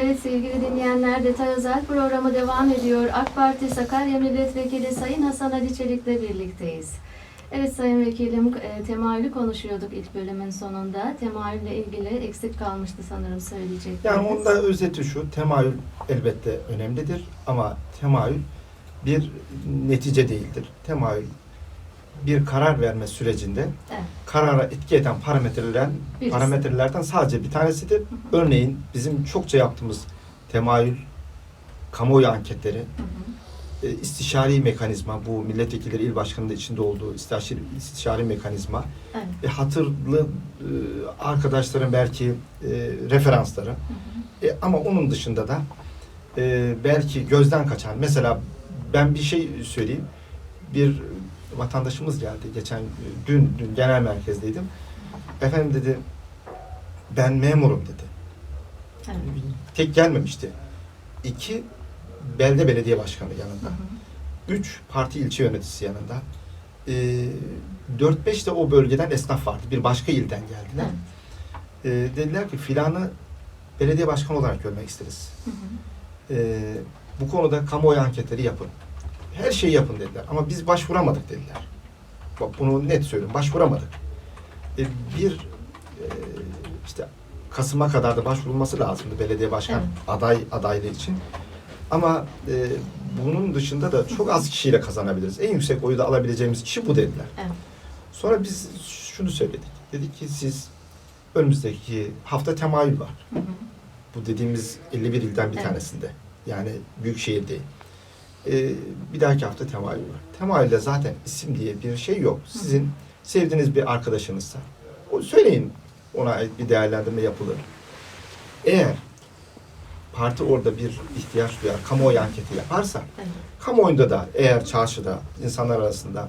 Evet sevgili dinleyenler Detay Özel programı devam ediyor. AK Parti Sakarya Milletvekili Sayın Hasan Ali Çelik'le birlikteyiz. Evet Sayın Vekilim e, temayülü konuşuyorduk ilk bölümün sonunda. Temayülle ilgili eksik kalmıştı sanırım söyleyecekleriniz. Yani onda özeti şu, temayül elbette önemlidir ama temayül bir netice değildir. Temayül bir karar verme sürecinde Evet. karara etki eden parametreler, Birisi. parametrelerden sadece bir tanesidir. Örneğin bizim çokça yaptığımız temayül, kamuoyu anketleri, Hı hı. e, istişari mekanizma, bu milletvekilleri il başkanının içinde olduğu istişari, istişari mekanizma, Evet. e, hatırlı e, arkadaşların belki e, referansları, Hı hı. E, ama onun dışında da e, belki gözden kaçan mesela ben bir şey söyleyeyim. Bir vatandaşımız geldi geçen dün, dün genel merkezdeydim. Efendim dedi ben memurum dedi. Evet. Tek gelmemişti. İki belde belediye başkanı Hı yanında. hı. Üç parti ilçe yöneticisi yanında. E, dört beş de o bölgeden esnaf vardı. Bir başka ilden geldiler. Evet. E, dediler ki filanı belediye başkanı olarak görmek isteriz. Hı hı. Ee, bu konuda kamuoyu anketleri yapın. Her şeyi yapın dediler. Ama biz başvuramadık dediler. Bak bunu net söylüyorum. Başvuramadık. Ee, bir e, işte Kasım'a kadar da başvurulması lazımdı belediye başkan Evet. aday adaylığı için. Ama e, bunun dışında da çok az kişiyle kazanabiliriz. En yüksek oyu da alabileceğimiz kişi bu dediler. Evet. Sonra biz şunu söyledik. Dedik ki siz önümüzdeki hafta temayül var. Hı hı. Bu dediğimiz 51 ilden bir Evet. tanesinde. Yani büyük şehir değil. Ee, bir dahaki hafta temayül var. Temayülde zaten isim diye bir şey yok. Sizin sevdiğiniz bir arkadaşınızsa o söyleyin ona ait bir değerlendirme yapılır. Eğer parti orada bir ihtiyaç duyar, kamuoyu anketi yaparsa, kamuoyunda da eğer çarşıda insanlar arasında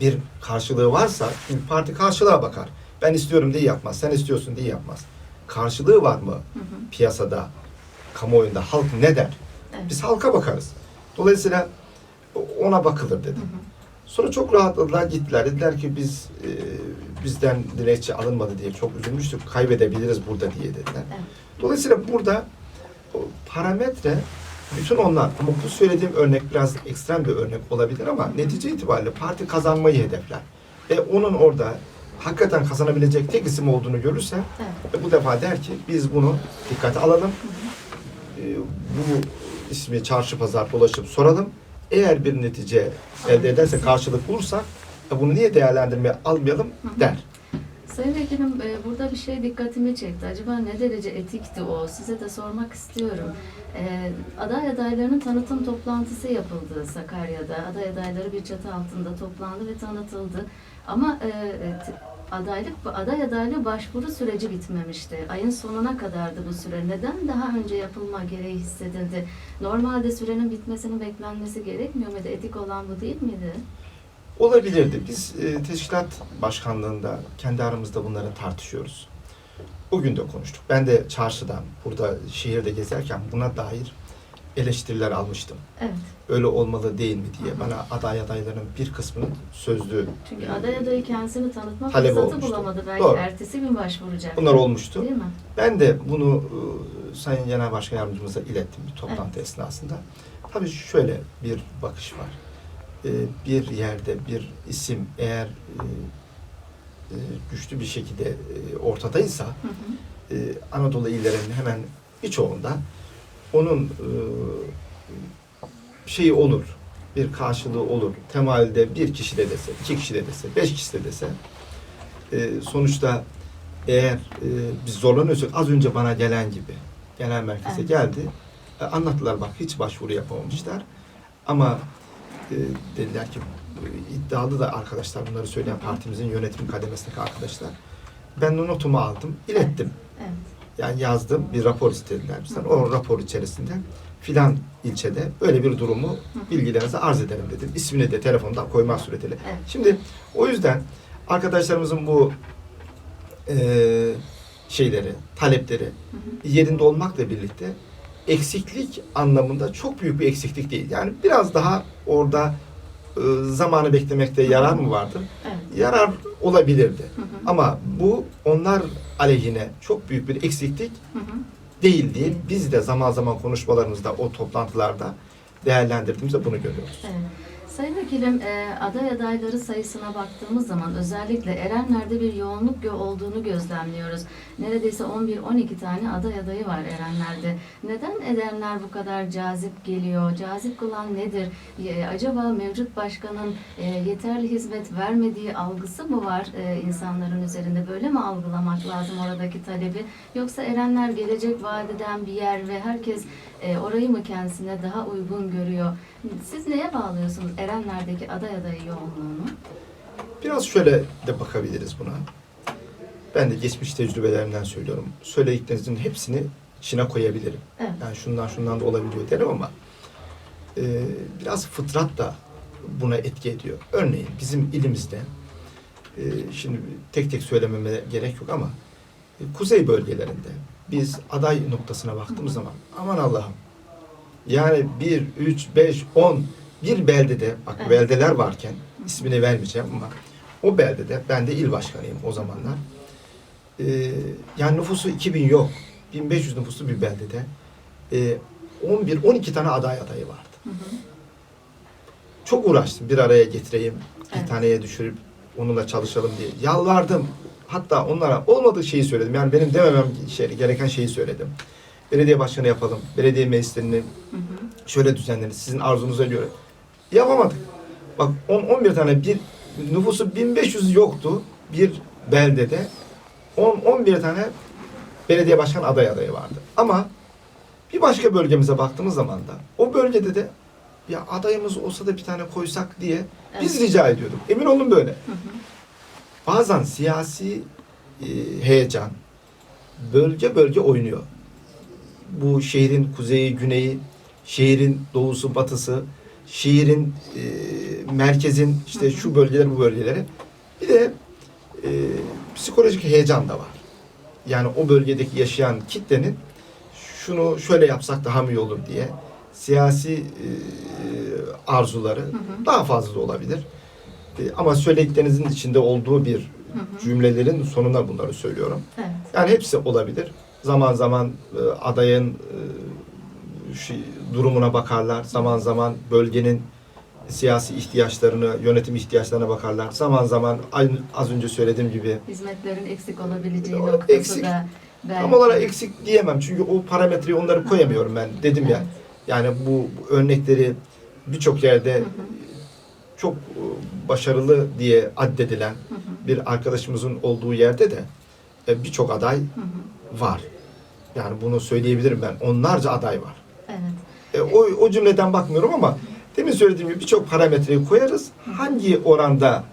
bir karşılığı varsa, çünkü parti karşılığa bakar. Ben istiyorum diye yapmaz, sen istiyorsun diye yapmaz. Karşılığı var mı Hı hı. piyasada, kamuoyunda halk ne der? Evet. Biz halka bakarız. Dolayısıyla ona bakılır dedim. hı. Sonra çok rahatladılar gittiler. Dediler ki biz e, bizden dilekçe alınmadı diye çok üzülmüştük. Kaybedebiliriz burada diye dediler. Evet. Dolayısıyla burada o parametre bütün onlar ama bu söylediğim örnek biraz ekstrem bir örnek olabilir ama netice itibariyle parti kazanmayı hedefler. Ve onun orada hakikaten kazanabilecek tek isim olduğunu görürse Evet. ve bu defa der ki biz bunu dikkate alalım. Hı hı. E, bu ismi çarşı pazar dolaşıp soralım. Eğer bir netice elde ederse karşılık bulursak e, bunu niye değerlendirmeye almayalım der. Sayın Vekilim e, burada bir şey dikkatimi çekti. Acaba ne derece etikti o? Size de sormak istiyorum. E, aday adaylarının tanıtım toplantısı yapıldı Sakarya'da. Aday adayları bir çatı altında toplandı ve tanıtıldı. Ama e, adaylık aday adaylığı başvuru süreci bitmemişti. Ayın sonuna kadardı bu süre. Neden daha önce yapılma gereği hissedildi? Normalde sürenin bitmesinin beklenmesi gerekmiyor muydu? Etik olan bu değil miydi? Olabilirdi. Biz e, teşkilat başkanlığında kendi aramızda bunları tartışıyoruz. Bugün de konuştuk. Ben de çarşıdan, burada şehirde gezerken buna dair eleştiriler almıştım. Evet. Öyle olmalı değil mi diye. Hı. Bana aday adayların bir kısmının sözlü Çünkü aday adayı kendisini tanıtma fırsatı olmuştu. bulamadı. Belki Doğru. ertesi gün başvuracak. bunlar olmuştu. Değil mi? Ben de bunu e, Sayın Genel Başkan Yardımcımıza ilettim bir toplantı esnasında. Tabii şöyle bir bakış var. E, bir yerde bir isim eğer e, e, güçlü bir şekilde e, ortadaysa Hı hı. e, Anadolu illerinin hemen birçoğunda onun e, şeyi olur. Bir karşılığı olur. Temayülde bir kişi de dese, iki kişi de dese, beş kişi de dese e, sonuçta eğer e, biz zorlanıyorsak az önce bana gelen gibi genel merkeze geldi. Anlattılar bak hiç başvuru yapamamışlar. Ama e, dediler ki iddialı da arkadaşlar bunları söyleyen partimizin yönetim kademesindeki arkadaşlar. Ben notumu aldım, ilettim. Evet. Yani yazdım, bir rapor istediler bizden. O rapor içerisinde filan ilçede böyle bir durumu bilgilerinize arz ederim dedim. İsmini de telefonda koymak suretiyle. Evet. Şimdi o yüzden arkadaşlarımızın bu eee, şeyleri, talepleri Hı hı. yerinde olmakla birlikte eksiklik anlamında çok büyük bir eksiklik değil. Yani biraz daha orada eee, zamanı beklemekte yarar mı vardır? Evet. Yarar olabilirdi. Hı hı. Ama bu onlar aleyhine çok büyük bir eksiklik Hı hı. değil diye biz de zaman zaman konuşmalarımızda o toplantılarda değerlendirdiğimizde bunu görüyoruz. Evet. Sayın Vekilim, e, aday adayları sayısına baktığımız zaman özellikle Erenler'de bir yoğunluk olduğunu gözlemliyoruz. Neredeyse 11-12 tane aday adayı var Erenler'de. Neden Erenler bu kadar cazip geliyor? Cazip kılan nedir? E, acaba mevcut başkanın e, yeterli hizmet vermediği algısı mı var insanların üzerinde? Böyle mi algılamak lazım oradaki talebi? Yoksa Erenler gelecek vadeden bir yer ve herkes e, orayı mı kendisine daha uygun görüyor? Siz neye bağlıyorsunuz Erenler'deki aday adayı yoğunluğunu? Biraz şöyle de bakabiliriz buna. Ben de geçmiş tecrübelerimden söylüyorum. Söylediklerinizin hepsini içine koyabilirim. Evet. Yani şundan şundan da olabiliyor derim ama e, biraz fıtrat da buna etki ediyor. Örneğin bizim ilimizde e, şimdi tek tek söylememe gerek yok ama e, kuzey bölgelerinde biz aday noktasına baktığımız zaman aman Allah'ım yani 1, 3, 5, 10 bir beldede bak Evet. beldeler varken ismini vermeyeceğim ama o beldede ben de il başkanıyım o zamanlar. Ee, yani nüfusu 2000 yok. 1500 nüfuslu bir beldede e, 11 12 tane aday adayı vardı. Hı hı. Çok uğraştım bir araya getireyim, bir Evet. taneye düşürüp onunla çalışalım diye. Yalvardım. Hatta onlara olmadığı şeyi söyledim. Yani benim dememem şey, gereken şeyi söyledim. Belediye başkanı yapalım. Belediye meclislerini şöyle düzenlenir. Sizin arzunuza göre. Yapamadık. Bak 10 11 tane bir nüfusu 1500 yoktu bir beldede. 10 11 tane belediye başkan aday adayı vardı. Ama bir başka bölgemize baktığımız zaman da o bölgede de ya adayımız olsa da bir tane koysak diye biz rica ediyorduk. Emin olun böyle. Hı hı. Bazen siyasi e, heyecan bölge bölge oynuyor. Bu şehrin kuzeyi, güneyi, şehrin doğusu, batısı, şehrin e, merkezin işte şu bölgeler bu bölgeleri. Bir de e, psikolojik heyecan da var. Yani o bölgedeki yaşayan kitlenin şunu şöyle yapsak daha mı iyi olur diye siyasi e, arzuları Hı hı. daha fazla da olabilir. E, ama söylediklerinizin içinde olduğu bir Hı cümlelerin sonunda bunları söylüyorum. Evet. Yani hepsi olabilir. Zaman zaman e, adayın e, şey, durumuna bakarlar. Zaman zaman bölgenin siyasi ihtiyaçlarını, yönetim ihtiyaçlarına bakarlar. Zaman zaman aynı az önce söylediğim gibi Hizmetlerin eksik olabileceği O noktası eksik. da belki. tam olarak eksik diyemem. Çünkü o parametreyi onları koyamıyorum ben. Dedim ya. Evet. Yani bu, bu örnekleri birçok yerde Hı hı. Çok e, başarılı diye addedilen Hı hı. bir arkadaşımızın olduğu yerde de e, birçok aday Hı hı. var. Yani bunu söyleyebilirim ben. Onlarca aday var. Evet. E, o, o cümleden bakmıyorum ama demin söylediğim gibi birçok parametreyi koyarız. Hangi oranda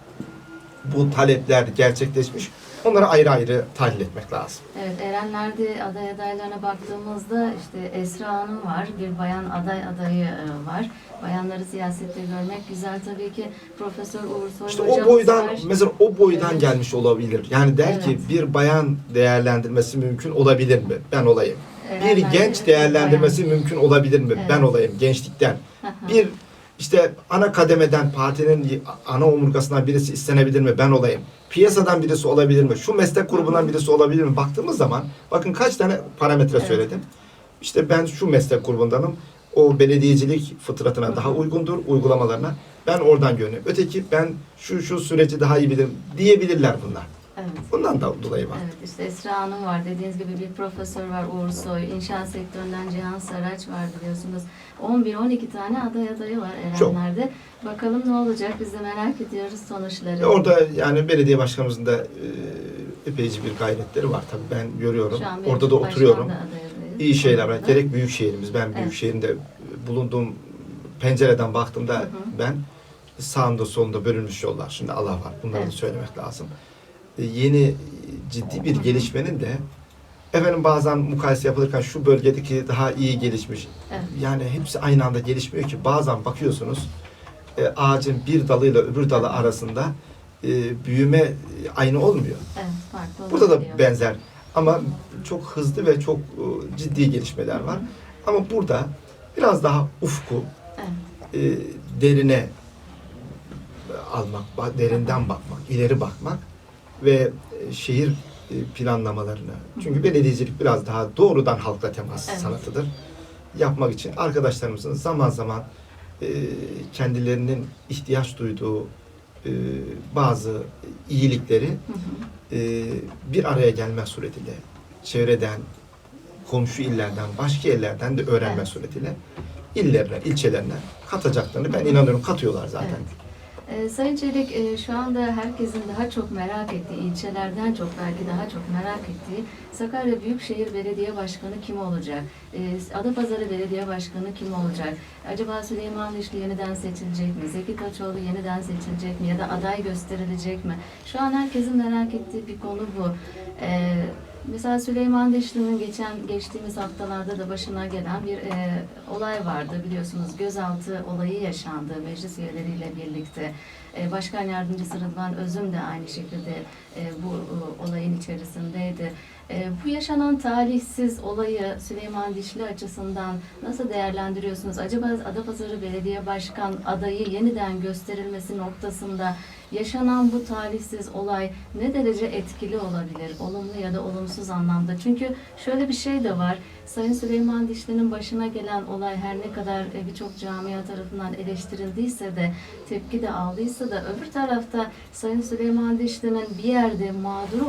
bu talepler gerçekleşmiş onları ayrı ayrı tahlil etmek lazım. Evet, Erenler'de aday adaylarına baktığımızda işte Esra Hanım var, bir bayan aday adayı e, var. Bayanları siyasette görmek güzel tabii ki. Profesör Uğur Soy İşte hocamız o boydan var. mesela o boydan Evet. gelmiş olabilir. Yani der ki Evet. bir bayan değerlendirmesi mümkün olabilir mi? Ben olayım. Bir Erenler'de genç değerlendirmesi mümkün olabilir mi? Evet. Ben olayım gençlikten. bayan. Bir işte ana kademeden partinin ana omurgasından birisi istenebilir mi? Ben olayım. Piyasadan birisi olabilir mi? Şu meslek grubundan birisi olabilir mi? Baktığımız zaman bakın kaç tane parametre Evet. söyledim. İşte ben şu meslek grubundanım. O belediyecilik fıtratına Hı daha uygundur uygulamalarına. Ben oradan yöneliyorum. Öteki ben şu şu süreci daha iyi bilirim diyebilirler bunlar. Evet. Bundan da dolayı var. Evet işte Esra Hanım var dediğiniz gibi bir profesör var Uğur Soy, inşaat sektöründen Cihan Saraç var biliyorsunuz. 11-12 tane aday adayı var Çok. Erenler'de. Bakalım ne olacak biz de merak ediyoruz sonuçları. E Orada yani belediye başkanımızın da e, epeyci bir gayretleri var tabii ben görüyorum. Orada da oturuyorum. da. İyi şeyler var. Gerek büyük şehrimiz. Ben büyük Evet. şehrimde bulunduğum pencereden baktığımda Hı hı. ben sağında solunda bölünmüş yollar. Şimdi Allah var. Bunları da Evet. söylemek lazım. E, Yeni ciddi bir gelişmenin de efendim bazen mukayese yapılırken şu bölgedeki daha iyi gelişmiş. Evet. Yani hepsi aynı anda gelişmiyor ki. Bazen bakıyorsunuz e, ağacın bir dalıyla öbür dalı arasında e, büyüme e, aynı olmuyor. Evet, farklı Burada da olabiliyor. benzer ama çok hızlı ve çok e, ciddi gelişmeler var. Ama burada biraz daha ufku Evet. e, derine almak, derinden bakmak, ileri bakmak ve e, şehir e, planlamalarını. Çünkü belediyecilik biraz daha doğrudan halkla temas Evet. sanatıdır. Yapmak için arkadaşlarımızın zaman zaman e, kendilerinin ihtiyaç duyduğu bazı iyilikleri Hı hı. bir araya gelme suretiyle çevreden, komşu illerden, başka yerlerden de öğrenme Evet. suretiyle illerine, ilçelerine katacaklarını ben inanıyorum katıyorlar zaten. Evet. Ee, Sayın Çelik, e, şu anda herkesin daha çok merak ettiği, ilçelerden çok belki daha çok merak ettiği Sakarya Büyükşehir Belediye Başkanı kim olacak? Ee, Adapazarı Belediye Başkanı kim olacak? Acaba Süleyman Dişli yeniden seçilecek mi? Zeki Taçoğlu yeniden seçilecek mi? Ya da aday gösterilecek mi? Şu an herkesin merak ettiği bir konu bu. Ee, Mesela Süleyman Dişli'nin geçen geçtiğimiz haftalarda da başına gelen bir e, olay vardı biliyorsunuz gözaltı olayı yaşandı meclis üyeleriyle birlikte. E, Başkan Yardımcısı Rıdvan Özüm de aynı şekilde e, bu e, olayın içerisindeydi. E, bu yaşanan talihsiz olayı Süleyman Dişli açısından nasıl değerlendiriyorsunuz? Acaba Adapazarı Belediye Başkan adayı yeniden gösterilmesi noktasında yaşanan bu talihsiz olay ne derece etkili olabilir? Olumlu ya da olumsuz anlamda. Çünkü şöyle bir şey de var. Sayın Süleyman Dişli'nin başına gelen olay her ne kadar e, birçok camia tarafından eleştirildiyse de tepki de aldıysa da öbür tarafta Sayın Süleyman Dişli'nin bir yerde mağduru